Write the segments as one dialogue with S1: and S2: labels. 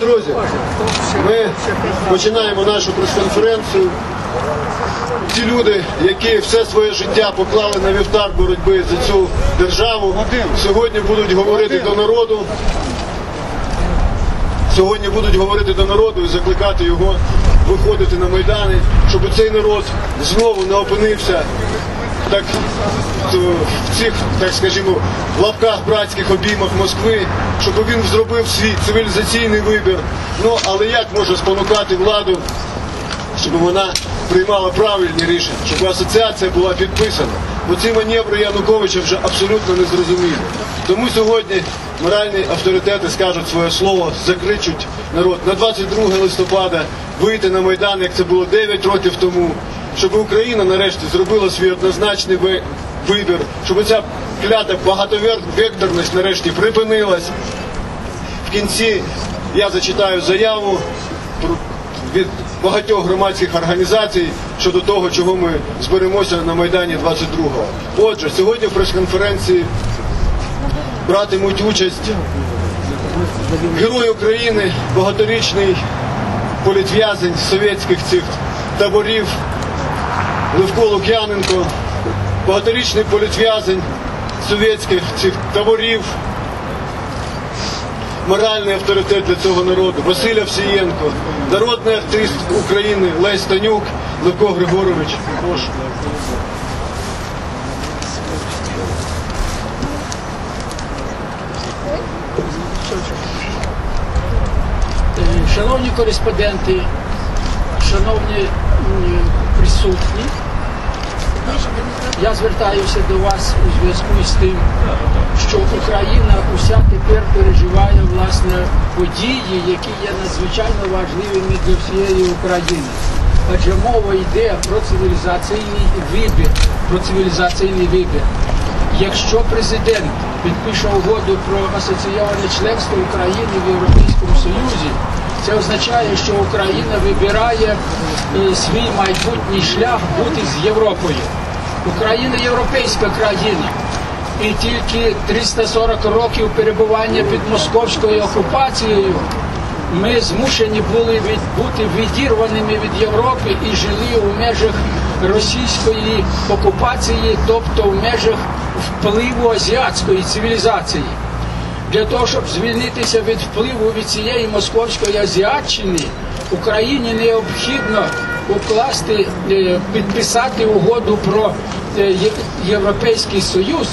S1: друзі, ми починаємо нашу прес-конференцію. Ті люди, які все своє життя поклали на вівтар боротьби за цю державу, сьогодні будуть говорити до народу. Сьогодні будуть говорити до народу і закликати його виходити на майдани, щоб цей народ знову не опинився так то в цих, так скажімо, лапках братських обіймах Москви, щоб він зробив свій цивілізаційний вибір. Ну але як може спонукати владу, щоб вона приймала правильні рішення, щоб асоціація була підписана? Бо ці маневри Януковича вже абсолютно незрозумілі. Тому сьогодні моральні авторитети скажуть своє слово, закричуть народ на 22 листопада вийти на майдан, як це було 9 років тому, щоб Україна нарешті зробила свій однозначний вибір, щоб ця клята багатовекторність нарешті припинилась. В кінці я зачитаю заяву від багатьох громадських організацій щодо того, чого ми зберемося на Майдані 22-го. Отже, сьогодні в прес-конференції братимуть участь герой України, багаторічний політв'язень совєтських цих таборів Левко Лук'яненко, багаторічний політв'язень совєтських цих таборів, моральний авторитет для цього народу, Василь Овсієнко, народний артист України Лесь Танюк, Левко Григорович. Прошу.
S2: Е, Шановні кореспонденти, шановні присутні, я звертаюся до вас у зв'язку з тим, що Україна уся тепер переживає власне події, які є надзвичайно важливими для всієї України. Адже мова йде про цивілізаційний вибір, про цивілізаційний вибір. Якщо президент підпише угоду про асоційоване членство України в Європейському Союзі, це означає, що Україна вибирає е, свій майбутній шлях бути з Європою. Україна європейська країна. І тільки 340 років перебування під московською окупацією ми змушені були від, бути відірваними від Європи і жили у межах російської окупації, тобто в межах впливу азіатської цивілізації. Для того, щоб звільнитися від впливу від цієї московської азіатчини, Україні необхідно укласти, е, підписати угоду про е, Європейський Союз.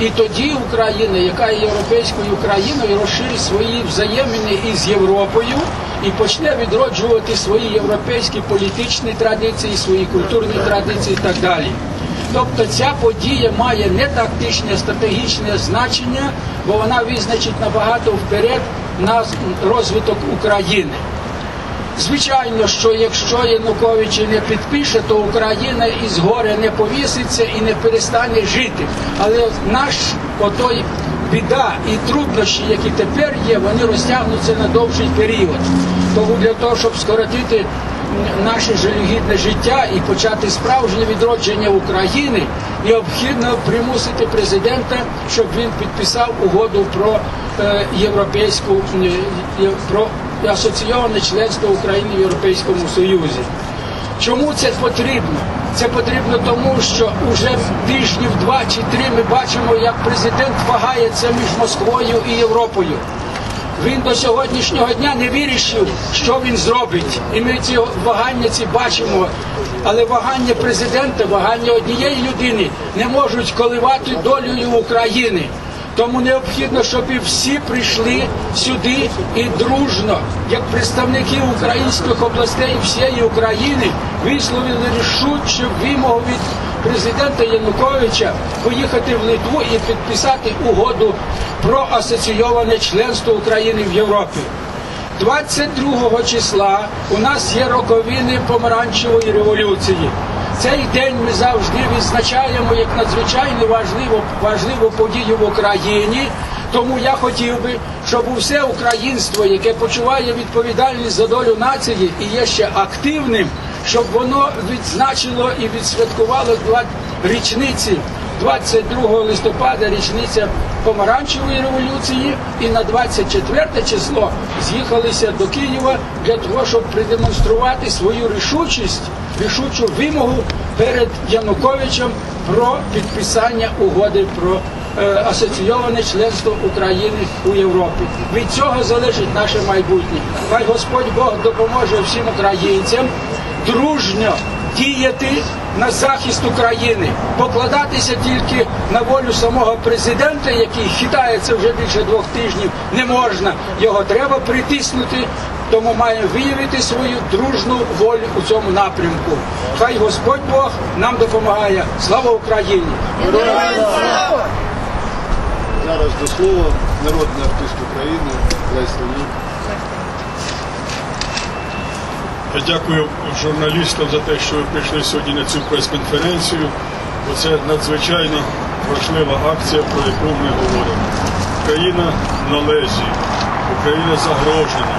S2: І тоді Україна, яка є європейською країною, розширить свої взаємини із Європою і почне відроджувати свої європейські політичні традиції, свої культурні традиції і так далі. Тобто ця подія має не тактичне, а стратегічне значення, бо вона визначить набагато вперед на розвиток України. Звичайно, що якщо Янукович не підпише, то Україна із горя не повіситься і не перестане жити. Але наш отой біда і труднощі, які тепер є, вони розтягнуться на довший період. Тому для того, щоб скоротити наше жалюгідне життя і почати справжнє відродження України, необхідно примусити президента, щоб він підписав угоду про е, європейську про асоційоване членство України в Європейському Союзі. Чому це потрібно? Це потрібно тому, що вже тижнів два чи три ми бачимо, як президент вагається між Москвою і Європою. Він до сьогоднішнього дня не вирішив, що він зробить. І ми ці вагання ці бачимо. Але вагання президента, вагання однієї людини не можуть коливати долею України. Тому необхідно, щоб і всі прийшли сюди і дружно, як представники українських областей всієї України, висловили рішучу вимогу від президента Януковича поїхати в Литву і підписати угоду про асоційоване членство України в Європі. 22 числа у нас є роковини помаранчевої революції. Цей день ми завжди відзначаємо як надзвичайно важливу, важливу подію в Україні. Тому я хотів би, щоб усе українство, яке почуває відповідальність за долю нації і є ще активним, щоб воно відзначило і відсвяткувало річниці 22 листопада річниця помаранчевої революції, і на 24 число з'їхалися до Києва для того, щоб продемонструвати свою рішучість, рішучу вимогу перед Януковичем про підписання угоди про е, асоційоване членство України у Європі. Від цього залежить наше майбутнє. Хай Господь Бог допоможе всім українцям дружньо діяти на захист України, покладатися тільки на волю самого президента, який хитається вже більше двох тижнів, не можна. Його треба притиснути. Тому має виявити свою дружну волю у цьому напрямку. Хай Господь Бог нам допомагає. Слава Україні!
S1: Зараз до слова народний артист України Лесь Леонід.
S3: Я Дякую журналістам за те, що ви прийшли сьогодні на цю прес-конференцію. бо Це надзвичайно важлива акція, про яку ми говоримо. Україна на лезі, Україна загрожена.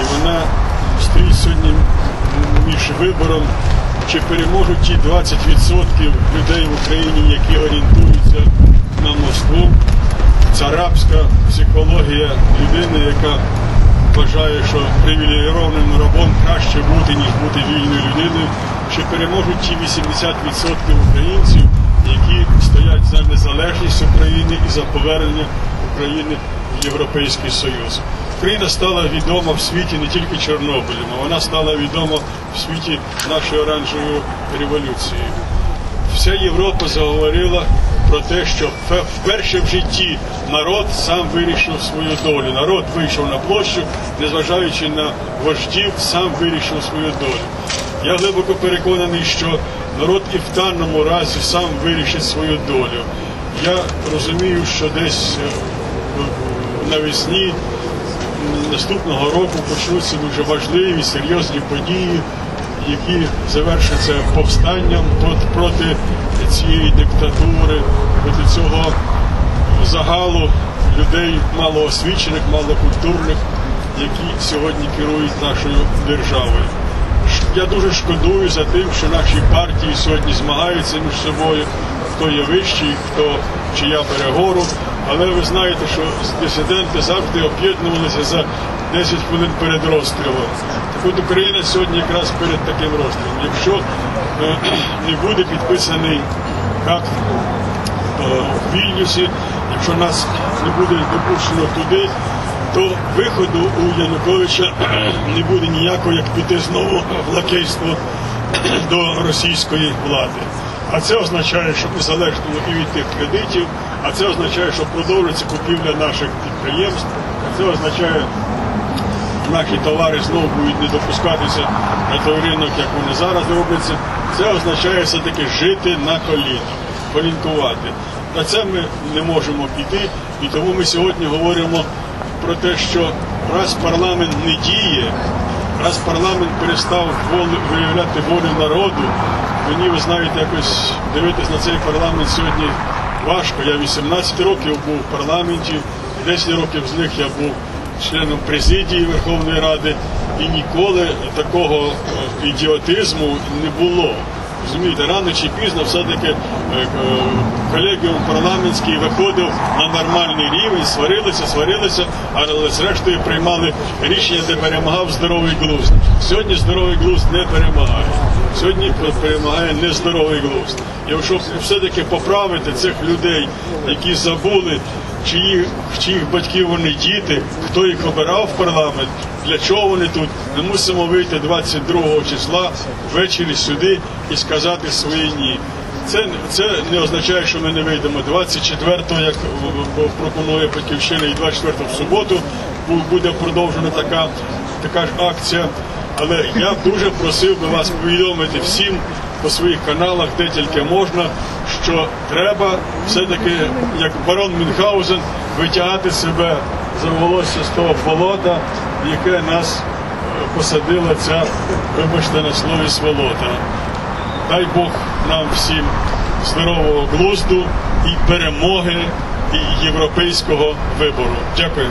S3: І вона стоїть сьогодні між вибором, чи переможуть ті 20% людей в Україні, які орієнтуються на Москву. Це рабська психологія людини, яка вважає, що привілейованим рабом краще бути, ніж бути вільною людиною, чи переможуть ті 80% українців, які стоять за незалежність України і за повернення України в Європейський Союз. Україна стала відома в світі не тільки Чорнобилем, а вона стала відома в світі нашою оранжевою революцією. Вся Європа заговорила про те, що вперше в житті народ сам вирішив свою долю. Народ вийшов на площу, незважаючи на вождів, сам вирішив свою долю. Я глибоко переконаний, що народ і в даному разі сам вирішить свою долю. Я розумію, що десь е, навесні наступного року почнуться дуже важливі, серйозні події, які завершаться повстанням проти, цієї диктатури, проти цього загалу людей малоосвічених, малокультурних, які сьогодні керують нашою державою. Я дуже шкодую за тим, що наші партії сьогодні змагаються між собою, хто є вищий, хто чия бере гору. Але ви знаєте, що дисиденти завжди об'єднувалися за 10 хвилин перед розстрілом. Так от Україна сьогодні якраз перед таким розстрілом. Якщо е, не буде підписаний акт е, в Вільнюсі, якщо нас не буде допущено туди, то виходу у Януковича не буде ніякого, як піти знову в лакейство до російської влади. А це означає, що ми залежимо і від тих кредитів, а це означає, що продовжується купівля наших підприємств, а це означає, що наші товари знову будуть не допускатися на той ринок, як вони зараз робляться. Це означає все-таки жити на колінах, колінкувати. На це ми не можемо піти, і тому ми сьогодні говоримо про те, що раз парламент не діє, раз парламент перестав виявляти волю народу, мені, ви знаєте, якось дивитись на цей парламент сьогодні важко. Я 18 років був в парламенті, 10 років з них я був членом президії Верховної Ради, і ніколи такого е, ідіотизму не було. Розумієте, рано чи пізно все-таки е, е, колегіум парламентський виходив на нормальний рівень, сварилися, сварилися, але зрештою приймали рішення, де перемагав здоровий глузд. Сьогодні здоровий глузд не перемагає. Сьогодні перемагає нездоровий глузд. Якщо все-таки поправити цих людей, які забули, чиї, чиїх батьків вони діти, хто їх обирав в парламент, для чого вони тут, ми мусимо вийти 22 числа ввечері сюди і сказати своє ні. Це, це не означає, що ми не вийдемо 24-го, як пропонує Батьківщина, і 24-го в суботу буде продовжена така, така ж акція. Але я дуже просив би вас повідомити всім по своїх каналах, де тільки можна, що треба все-таки, як барон Мюнхгаузен, витягати себе за волосся з того болота, в яке нас е, посадила ця, вибачте на слові сволота. Дай Бог нам всім здорового глузду і перемоги і європейського вибору. Дякую.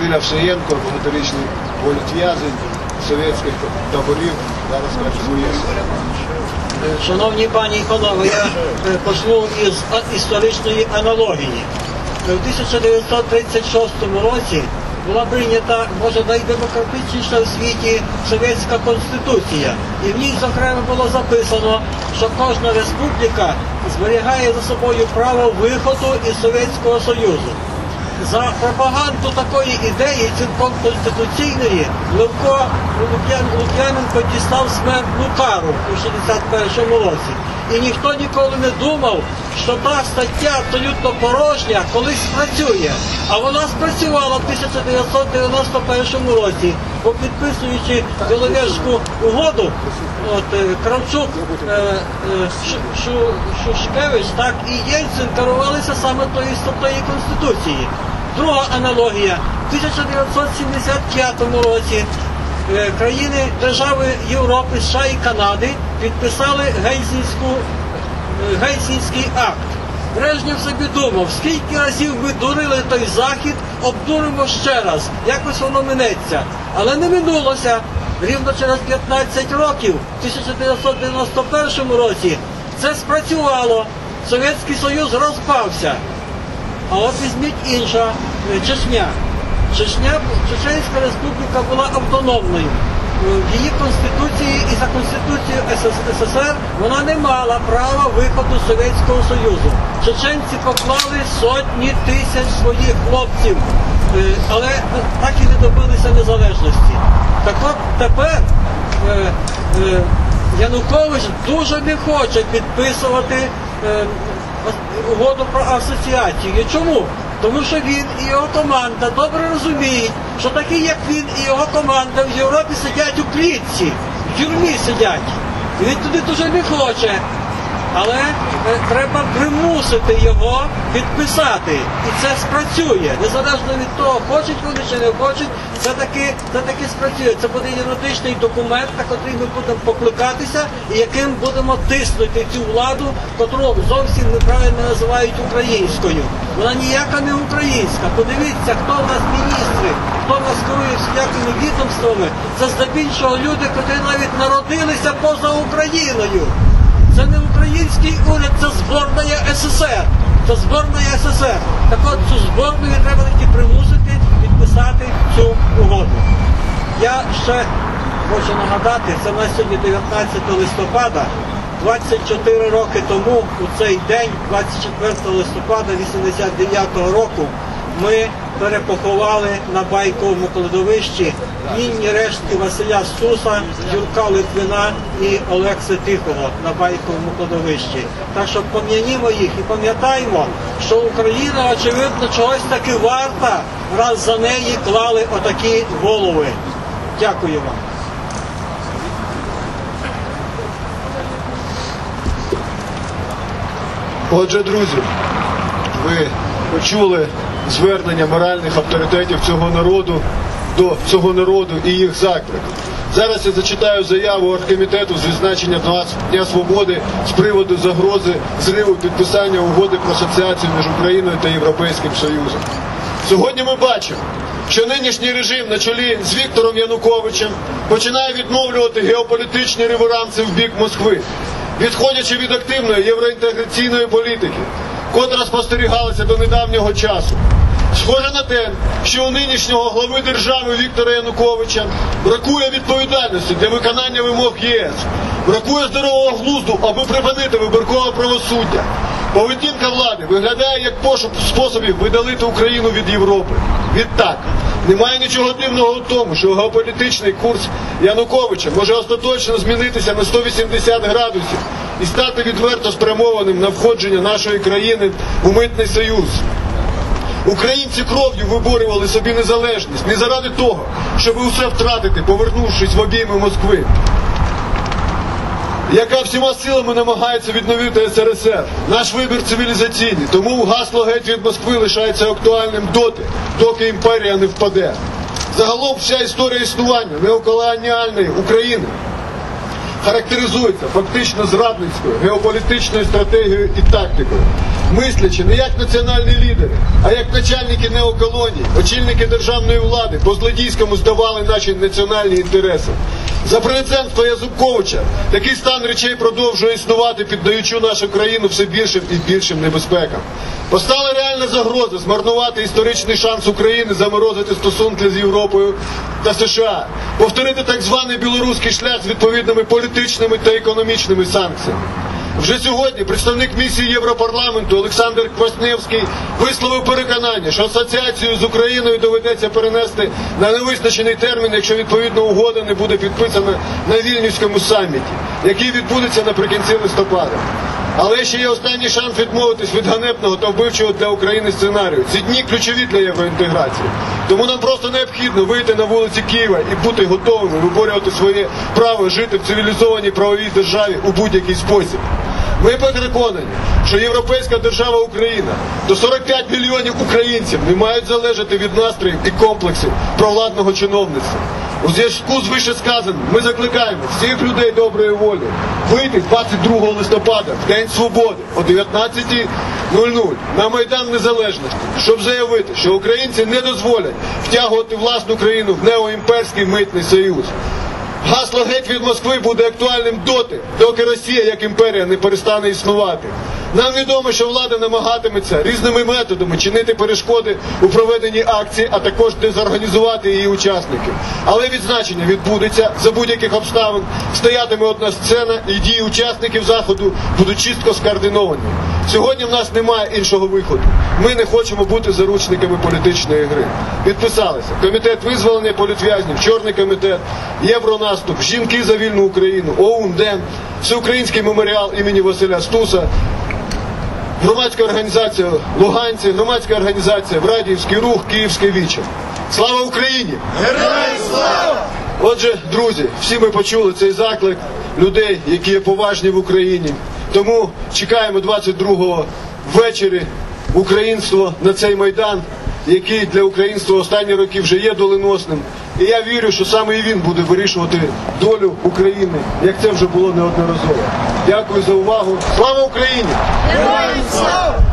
S1: Василь Овсієнко, багаторічний політв'язень, совєтських таборів, зараз кажуть, УЄС.
S4: Шановні пані і панове, я е, почну із історичної аналогії. Е, В 1936 році була прийнята, може, найдемократичніша в світі Совєтська Конституція. І в ній, зокрема, було записано, що кожна республіка зберігає за собою право виходу із Совєтського Союзу. За пропаганду такої ідеї, цілком конституційної, Левко Лук'яненко дістав смертну кару у 61-му році. І ніхто ніколи не думав, що та стаття абсолютно порожня колись спрацює. А вона спрацювала в 1991 році, бо підписуючи Біловежську угоду, от е, Кравчук, е, е, Шу- Шу- Шушкевич, так і Єльцин керувалися саме тої статтею Конституції. Друга аналогія. В 1975 році е, країни держави Європи, США і Канади підписали е, Гельсінський акт. Брежнєв собі думав, скільки разів ми дурили той захід, обдуримо ще раз, якось воно минеться. Але не минулося. Рівно через 15 років, в 1991 році, це спрацювало. Совєтський Союз розпався. А от візьміть інша е, Чечня. Чечня, Чеченська республіка була автономною. Е, В її конституції і за конституцією СССР вона не мала права виходу з Совєтського Союзу. Чеченці поклали сотні тисяч своїх хлопців, е, але так і не добилися незалежності. Так от тепер е, е, Янукович дуже не хоче підписувати е, угоду про асоціацію. Чому? Тому що він і його команда добре розуміють, що такі, як він і його команда в Європі сидять у клітці, в тюрмі сидять. І він туди дуже не хоче. Але е, треба примусити його підписати. І це спрацює. Незалежно від того, хочуть вони чи не хочуть, це таки, це таки спрацює. Це буде юридичний документ, на котрий ми будемо покликатися, і яким будемо тиснути цю владу, котру зовсім неправильно називають українською. Вона ніяка не українська. Подивіться, хто в нас міністри, хто в нас керує всілякими відомствами. Це здебільшого люди, котрі навіть народилися поза Україною. Це не український уряд, це зборна СССР. Це зборна СССР. Так от цю зборну треба таки примусити підписати цю угоду. Я ще хочу нагадати, це в нас сьогодні 19 листопада. 24 роки тому, у цей день, 24 листопада 89 року, ми перепоховали на байковому кладовищі кінні рештки Василя Стуса, Юрка Литвина і Олекси Тихого на байковому кладовищі. Так що пом'янімо їх і пам'ятаємо, що Україна, очевидно, чогось таки варта, раз за неї клали отакі голови. Дякую вам.
S1: Отже, друзі, ви почули звернення моральних авторитетів цього народу до цього народу і їх заклик. Зараз я зачитаю заяву оргкомітету з відзначення Дня- Свободи з приводу загрози зриву підписання угоди про асоціацію між Україною та Європейським Союзом. Сьогодні ми бачимо, що нинішній режим на чолі з Віктором Януковичем починає відновлювати геополітичні реверанси в бік Москви, відходячи від активної євроінтеграційної політики, котра спостерігалася до недавнього часу. Схоже на те, що у нинішнього глави держави Віктора Януковича бракує відповідальності для виконання вимог ЄС, бракує здорового глузду, аби припинити вибіркове правосуддя. Поведінка влади виглядає як пошук способів видалити Україну від Європи. Відтак, немає нічого дивного у тому, що геополітичний курс Януковича може остаточно змінитися на 180 градусів і стати відверто спрямованим на входження нашої країни у митний союз. Українці кров'ю виборювали собі незалежність не заради того, щоб усе втратити, повернувшись в обійми Москви, яка всіма силами намагається відновити СРСР. Наш вибір цивілізаційний, тому гасло геть від Москви лишається актуальним доти, доки імперія не впаде. Загалом вся історія існування неоколоніальної України характеризується фактично зрадницькою геополітичною стратегією і тактикою. Мислячи не як національні лідери, а як начальники неоколоній, очільники державної влади по злодійському здавали наші національні інтереси. За президентства Язуковича такий стан речей продовжує існувати, піддаючи нашу країну все більшим і більшим небезпекам. Постала реальна загроза змарнувати історичний шанс України заморозити стосунки з Європою та США, повторити так званий білоруський шлях з відповідними політичними та економічними санкціями. Вже сьогодні представник місії Європарламенту Олександр Квасневський висловив переконання, що асоціацію з Україною доведеться перенести на невизначений термін, якщо відповідна угода не буде підписана на Вільнюському саміті, який відбудеться наприкінці листопада. Але ще є останній шанс відмовитись від ганебного та вбивчого для України сценарію. Ці дні ключові для євроінтеграції. Тому нам просто необхідно вийти на вулиці Києва і бути готовими виборювати своє право жити в цивілізованій правовій державі у будь-який спосіб. Ми переконані, що європейська держава Україна до 45 мільйонів українців не мають залежати від настроїв і комплексів провладного чиновництва. У зв'язку з вишесказаним ми закликаємо всіх людей доброї волі вийти 22 листопада в День Свободи о 19.00 на Майдан Незалежності, щоб заявити, що українці не дозволять втягувати власну країну в неоімперський митний союз. Гасло геть від Москви буде актуальним доти, доки Росія як імперія не перестане існувати. Нам відомо, що влада намагатиметься різними методами чинити перешкоди у проведенні акції, а також дезорганізувати її учасників. Але відзначення відбудеться за будь-яких обставин. Стоятиме одна сцена, і дії учасників заходу будуть чітко скоординовані. Сьогодні в нас немає іншого виходу. Ми не хочемо бути заручниками політичної гри. Підписалися комітет визволення політв'язнів, чорний комітет, Євронаступ, жінки за вільну Україну, ОУН, ДЕМ, Всеукраїнський меморіал імені Василя Стуса, громадська організація Луганці, громадська організація Врадіївський рух, Київське віче. Слава Україні! Героям слава! Отже, друзі, всі ми почули цей заклик людей, які є поважні в Україні. Тому чекаємо 22-го ввечері українство на цей майдан, який для українства останні роки вже є доленосним. І я вірю, що саме і він буде вирішувати долю України, як це вже було неодноразово. Дякую за увагу. Слава Україні!
S5: Героям слава!